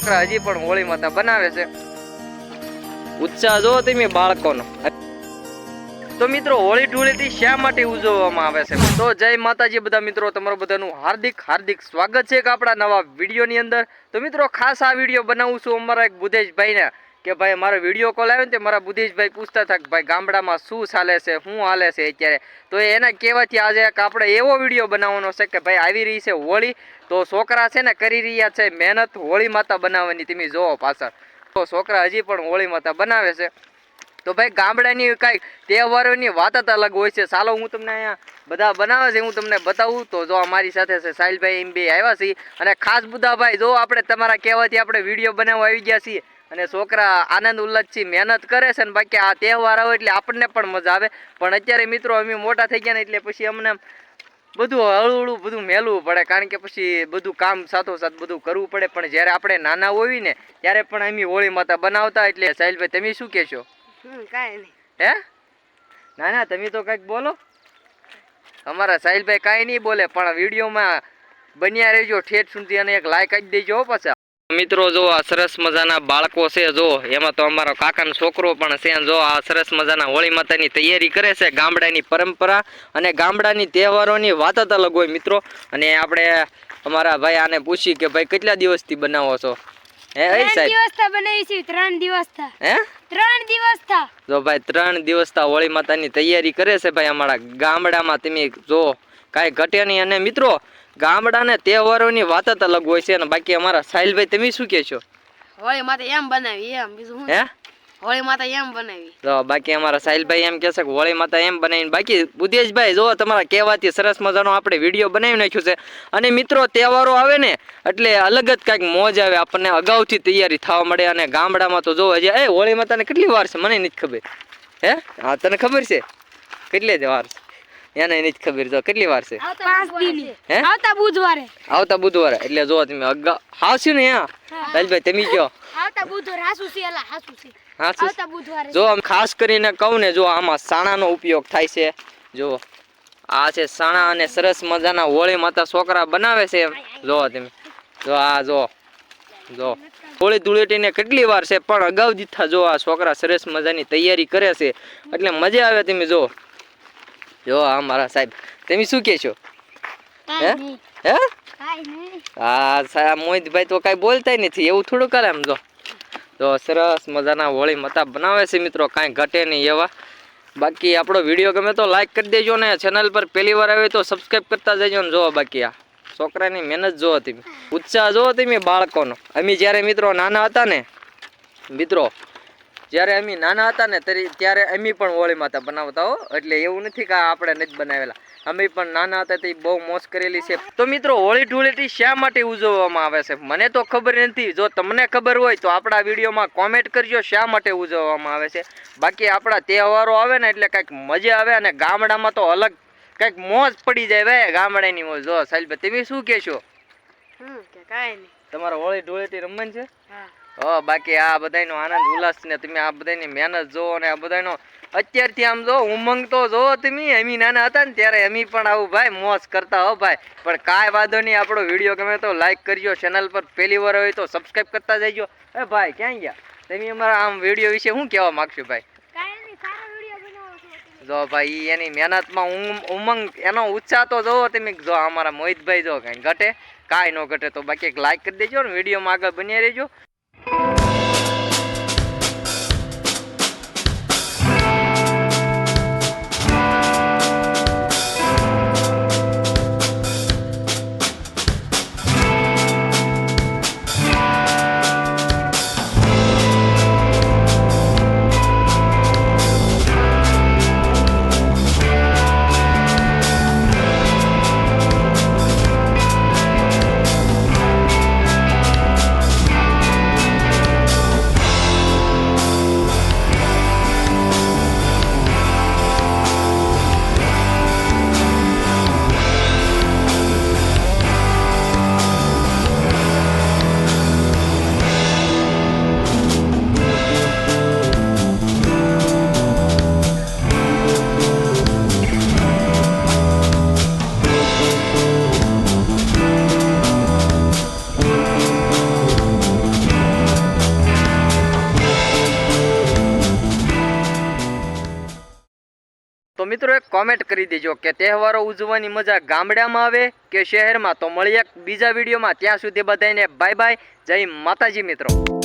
છોકરા હજી પણ હોળી માતા બનાવે છે. ઉત્સાહ જો તમે બાળકોનો. તો મિત્રો, હોળી ધૂળેટી શા માટે ઉજવવામાં આવે છે? તો જય માતાજી બધા મિત્રો, તમારું બધાનું હાર્દિક હાર્દિક સ્વાગત છે કે આપણા નવા વિડીયોની અંદર. તો મિત્રો, ખાસ આ વીડિયો બનાવું છું અમારા એક બુધેશભાઈને. કે ભાઈ મારો વીડિયો કોલ આવ્યો ને તે મારા બુદ્ધિશભાઈ પૂછતા હતા કે ભાઈ ગામડામાં શું ચાલે છે, શું હાલે છે અત્યારે? તો એના કહેવાથી આજે આપણે એવો વીડિયો બનાવવાનો છે કે ભાઈ આવી રહી છે હોળી, તો છોકરા છે ને કરી રહ્યા છે મહેનત હોળી માતા બનાવવાની, તમે જોવો પાછળ. તો છોકરા હજી પણ હોળી માતા બનાવે છે. તો ભાઈ ગામડાની કાંઈક તહેવારોની વાત જ અલગ હોય છે. ચાલો હું તમને અહીંયા બધા બનાવે છે, હું તમને બતાવું. તો જો અમારી સાથે છે સાહિલભાઈ, એમ બી આવ્યા છીએ. અને ખાસ બુદ્ધાભાઈ, જો આપણે તમારા કહેવાથી આપણે વીડિયો બનાવવા આવી ગયા છીએ. અને છોકરા આનંદ ઉલ્લાસથી મહેનત કરે છે ને બાકી આ તહેવાર આવે એટલે આપણને પણ મજા આવે. પણ અત્યારે મિત્રો અમે મોટા થઈ ગયા ને એટલે પછી અમને બધું હળવું બધું મેલવું પડે. કારણ કે પછી બધું કામ સાથોસાથ બધું કરવું પડે. પણ જ્યારે આપણે નાના હોઈએ ને ત્યારે પણ અમે હોળી માતા બનાવતા એટલે સાહિલભાઈ તમે શું કહેશો? કાંઈ નહીં. હે? ના ના તમે તો કંઈક બોલો. અમારા સાહિલભાઈ કાંઈ નહીં બોલે પણ વિડીયોમાં બન્યા રહેજો ઠેઠ સુધી અને એક લાઈક આપી દેજો પાછા. મિત્રો જો આ સરસ મજાના બાળકો છે જો એમાં તો અમારો કાકાનો છોકરો પણ છે જો આ સરસ મજાના હોળી માતાની તૈયારી કરે છે ગામડાની પરંપરા અને ગામડાની તહેવારોની વાત જ અલગ હોય મિત્રો. અને આપણે અમારા ભાઈ આને પૂછી કે ભાઈ કેટલા દિવસથી બનાવો છો? હે એ ત્રણ સાહેબ? દિવસ થા બનાવી છે ત્રણ દિવસ થા. હે? ત્રણ દિવસ થા. જો ભાઈ ત્રણ દિવસ તા હોળી માતાની તૈયારી કરે છે ભાઈ અમારા ગામડામાં તમે જો કાંઈ ઘટે નહીં. અને મિત્રો ગામડાને તહેવારોની વાત જ અલગ હોય છે અને બાકી અમારા સાહિલભાઈ તમે શું કહે છો? હોળી માતા એમ બનાવી એમ બીજું હે હોળી માતા એમ બનાવી. જો બાકી અમારા સાહિલભાઈ એમ કહે છે કે હોળી માતા એમ બનાવીને બાકી બુદ્ધેશભાઈ જો તમારા કહેવાથી સરસ મજાનો આપણે વીડિયો બનાવી નાખ્યો છે. અને મિત્રો તહેવારો આવે ને એટલે અલગ જ કાંઈક મોજ આવે આપણને અગાઉથી તૈયારી થવા મળે અને ગામડામાં તો જો હજી એ હોળી માતાને કેટલી વાર છે? મને નથી ખબર. હે? હા તને ખબર છે? કેટલી જ વાર છે? એને નથી ખબર જો કેટલી વાર છે? હે? આવતા બુધવારે. આવતા બુધવારે. એટલે જો તમે અગા હાસ્યું ને હા. લાલભાઈ તમે કયો આવતા બુધવારે. હાસુ છે એલા હાસુ છે. આવતા બુધવારે. જો આમ ખાસ કરીને કહું ને જો આમાં સાણાનો ઉપયોગ થાય છે. જો આ છે સાણા અને સરસ મજાના હોળી માતા છોકરા બનાવે છે જો તમે જો આ જો જો. હોળી ધૂળેટીને કેટલી વાર છે પણ અગાઉ દીધા જો આ છોકરા સરસ મજાની તૈયારી કરે છે. એટલે મજા આવે તમે જો. જો આ મારા સાહેબ. તમે શું કે છો? હે? હે? હા સાહેબ મોહિતભાઈ તો કાંઈ બોલતા નથી. એવું થોડું કરે એમ જો. તો સરસ મજાના હોળી મતા બનાવે છે મિત્રો કાંઈ ઘટે નહીં એવા. બાકી આપણો વીડિયો ગમે તો લાઈક કરી દેજો ને ચેનલ પર પહેલી વાર આવે તો સબસ્ક્રાઈબ કરતા જજો ને જો બાકી આ. છોકરાની મહેનત જુઓ તમે. ઉત્સાહ જુઓ તમે બાળકોનો. અમે જ્યારે મિત્રો નાના હતા ને મિત્રો જ્યારે અમે નાના હતા ને ત્યારે અમે પણ હોળી માતા બનાવતા હો. એટલે એવું નથી કે આપણે નથી બનાવેલા. અમે પણ નાના હતા તે બહુ મોસ કરેલી છે. તો મિત્રો હોળી ધૂળેટી શા માટે ઉજવવામાં આવે છે? મને તો ખબર નથી. જો તમને ખબર હોય તો આપણા વિડીયોમાં કોમેન્ટ કરજો શા માટે ઉજવવામાં આવે છે. બાકી આપણા તહેવારો આવે ને એટલે કંઈક મજા આવે અને ગામડામાં તો અલગ કંઈક મોજ પડી જાય ભાઈ ગામડાની મોજ. જો સાહેબ તમે શું કહેશો? તમારે હોળી ધૂળેટી રમવાની છે? હો. બાકી આ બધાયનો આનંદ ઉલ્લાસ ને તમે આ બધાની મહેનત જો અને આ બધાનો અત્યારથી આમ જો ઉમંગ તો જો તમે. એમી નાના હતા ને ત્યારે એમી પણ આવું ભાઈ મોજ કરતા હો ભાઈ. પણ કાંઈ વાંધો નહીં આપણો વીડિયો ગમે તો લાઈક કરજો ચેનલ પર પહેલી વાર હોય તો સબસ્ક્રાઈબ કરતા જઈજો. એ ભાઈ ક્યાં ગયા? તમે અમારા આમ વીડિયો વિશે શું કહેવા માગશો ભાઈ? જો ભાઈ એની મહેનતમાં ઉમ- ઉમંગ એનો ઉત્સાહ તો જોવો તમે. જો અમારા મોહિતભાઈ જો કાંઈ ઘટે કાંઈ ન ઘટે તો બાકી એક લાઈક કરી દેજો ને વિડીયોમાં આગળ બની રહેજો. મિત્રો એક કોમેન્ટ કરી દેજો કે તહેવારો ઉજવવાની મજા ગામડામાં આવે કે શહેરમાં? તો મળીએ બીજા વિડીયોમાં. ત્યાં સુધી બધાને બાય બાય જય માતાજી મિત્રો.